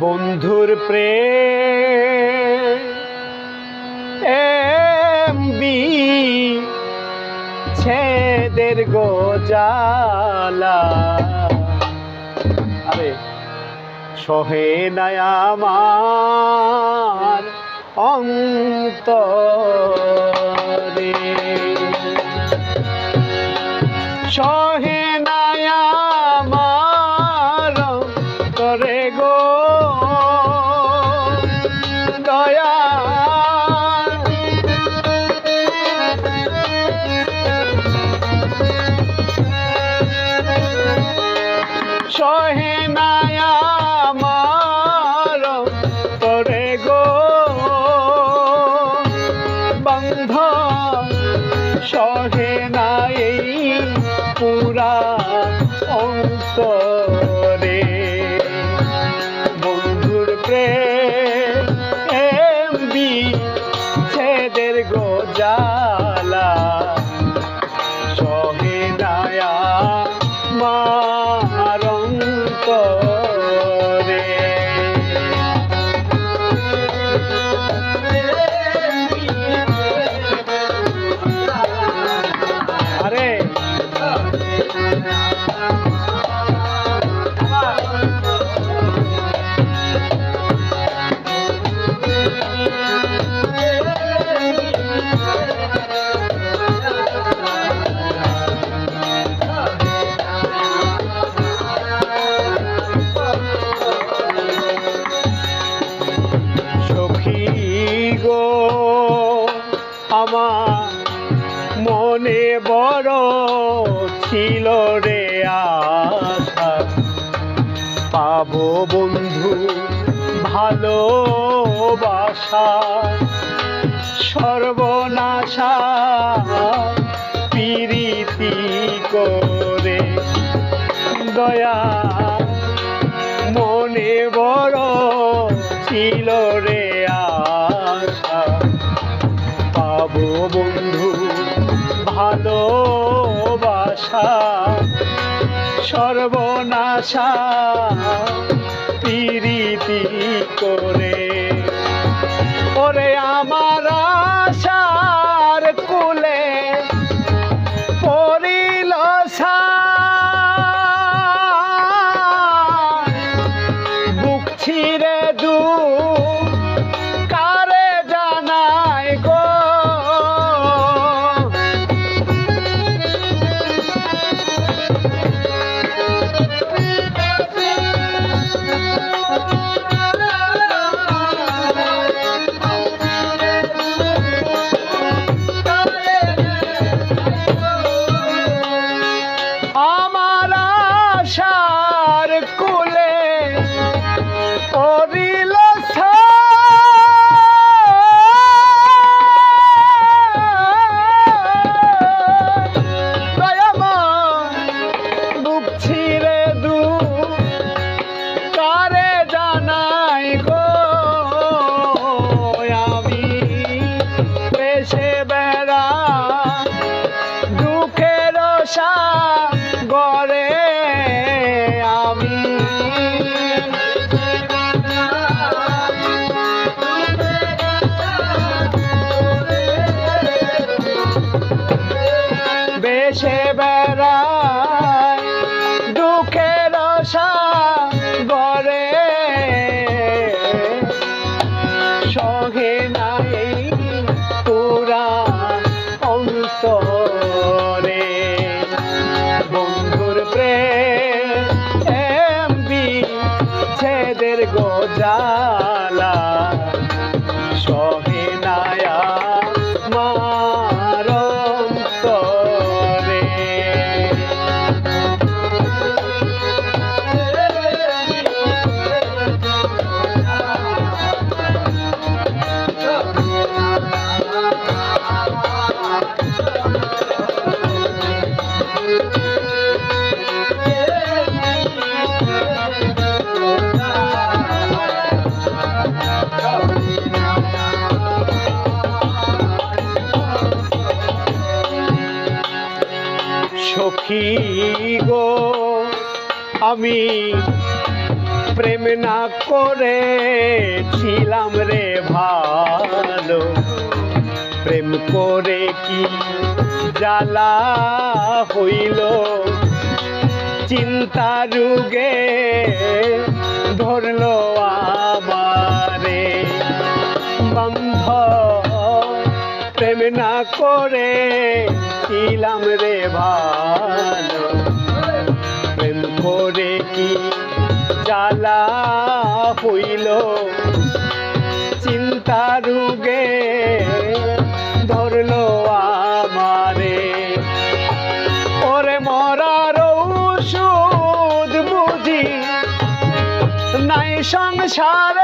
বন্ধুর pray MB ছেদের গোজালা। আরে সহে নয় অন্তর। ছিল রে আশা। পাবো বন্ধু, ভালোবাসা। সর্বনাশা পিরিতি করে। দয়া মনে বড় ছিল রে আশা। পাবো বন্ধু, ভালো আশা সর্বনাশা পিরিতি করে Thank you. আমি প্রেম না করে ছিলাম রে ভালো। প্রেম করে কি জ্বালা হইল? চিন্তা রুগে ধরল আমারে। বন্ধ, প্রেম না করে ছিলাম রে ভালো। জ্বালা হইল। চিন্তা রুগে ধরল আমারে। ওরে মরার ঔষধ বুঝি নাই সংসারে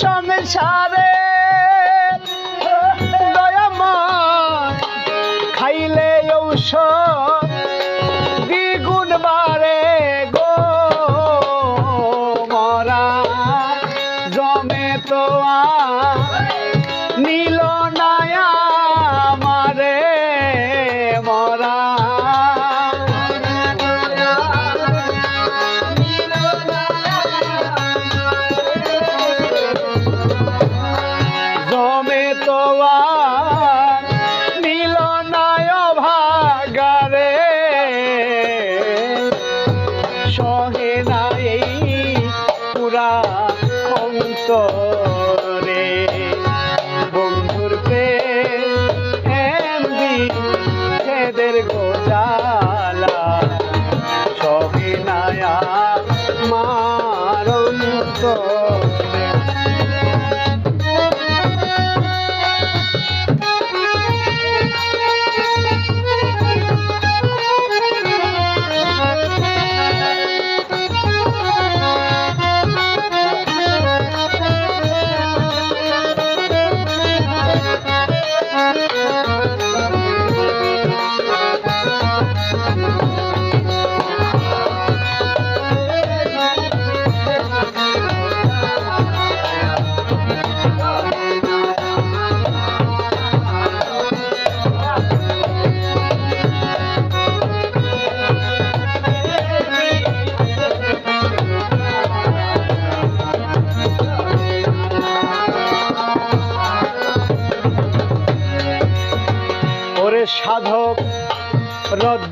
সংসারে দয়াময় খাইলে ঔষধ দ্বিগুণ বারে গো। মরা জমে তো নীল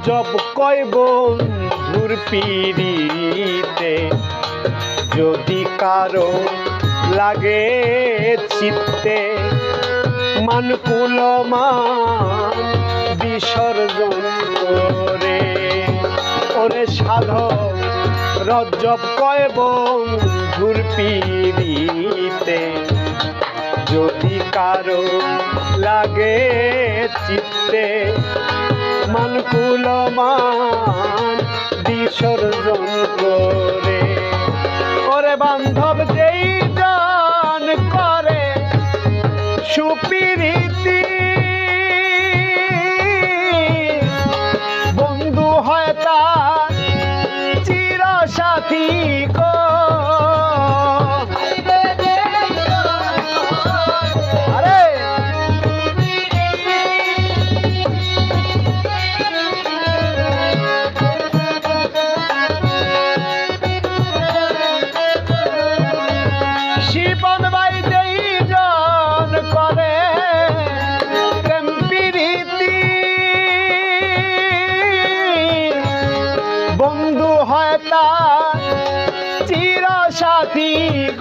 রজ্জব কয় বন্ধুর পিড়িতে? যদি কারও লাগে চিত্তে মান বিসর্জন করে। ওরে সাধক রজ্জব কয় বন্ধুর পিড়িতে? যদি কারও লাগে চিত্তে মানকুল ফুল বিসর্জন করে ওরে বান্ধব যেই দান করে সুপিরিতি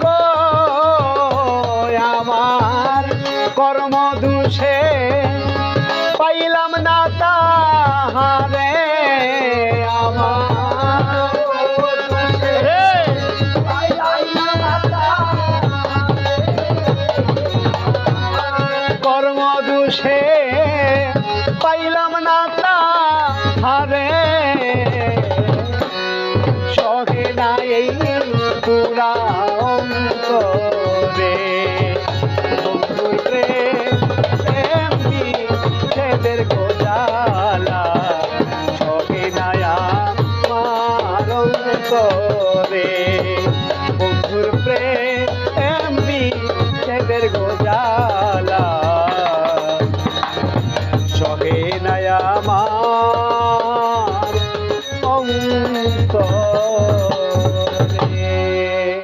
গো আমার কর্ম দুষে পাইলাম না তাহারে আমার। কর্ম দুষে পাইলাম না তাহারে করে